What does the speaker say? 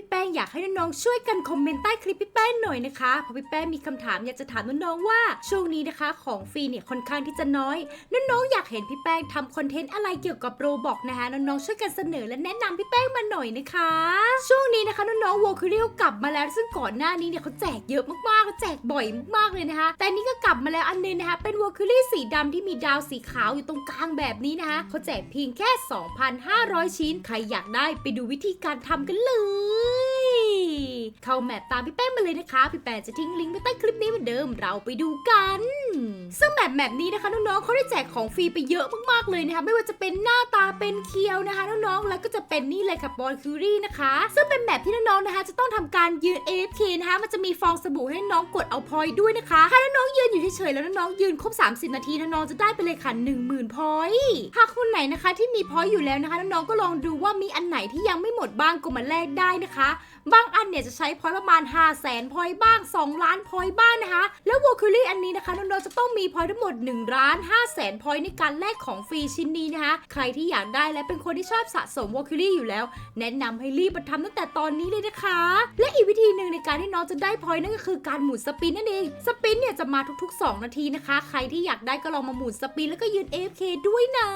พี่แป้งอยากให้น้องๆช่วยกันคอมเมนต์ใต้คลิปพี่แป้งหน่อยนะคะเพราะพี่แป้งมีคำถามอยากจะถามน้องๆว่าช่วงนี้นะคะ ของฟรีเนี่ยค่อนข้างที่จะน้อยน้องๆอยากเห็นพี่แป้งทำคอนเทนต์อะไรเกี่ยวกับโรบอกนะคะน้องๆช่วยกันเสนอและแนะนำพี่แป้งมาหน่อยนะคะ ช่วงนี้นะคะน้องๆวอลคิริลกลับมาแล้วซึ่งก่อนหน้านี้เนี่ยเขาแจกเยอะมากๆแจกบ่อยมากๆเลยนะคะ แต่นี่ก็กลับมาแล้วอันนึงนะคะ เป็นวอลคิรี่สีดำที่มีดาวสีขาวอยู่ตรงกลางแบบนี้นะคะเขาแจกเพียงแค่ 2,500 ชิ้น ใครอยากได้ไปดูวิธีการทำกันเลย Bye. เข้าแมปตามพี่แป้งมาเลยนะคะ พี่แป้งจะทิ้งลิงก์ไว้ใต้คลิปนี้เหมือนเดิมเราไปดูกัน ซึ่งแมปแมปนี้นะคะน้องๆเขาได้แจกของฟรีไปเยอะมากๆเลยนะคะไม่ว่าจะเป็นหน้าตาเป็นเคียวนะคะน้องๆแล้วก็จะเป็นนี่เลยค่ะบอลคิวรี่นะคะ ซึ่งเป็นแมปที่น้องๆนะคะ จะต้องทำการยืน AFK นะคะมันจะมีฟองสบู่ให้น้องกดเอาพอยด้วยนะคะถ้าน้องๆยืนอยู่เฉยๆแล้วน้องๆยืนครบ 30 นาทีน้องๆจะได้ไปเลยค่ะ10,000พอยหากคนไหนนะคะที่มีพอยอยู่แล้วนะคะน้องๆก็ลองดูว่ามีอันไหนที่ยังไม่หมดบ้างก็มาแลกได้นะคะ บางอันเนี่ยจะใช้พอยประมาณ 5 0 0แสนพอยบ้าง 2 ล้านพอยบ้างนะคะ แล้ววอลคิลี่อันนี้นะคะน้องๆจะต้องมีพอยทั้งหมด1ล้าน5แสนพอยในการแลกของฟรีชิ้นนี้นะคะ ใครที่อยากได้และเป็นคนที่ชอบสะสมวอลคิลี่อยู่แล้ว แนะนำให้รีบมาทำตั้งแต่ตอนนี้เลยนะคะ และอีกวิธีหนึ่งในการที่น้องจะได้พอยนั่นก็คือการหมุนสปินนั่นเอง สปินเนี่ยจะมาทุกๆ 2 นาทีนะคะ ใครที่อยากได้ก็ลองมาหมุนสปินแล้วก็ยืน AFK ด้วยนะ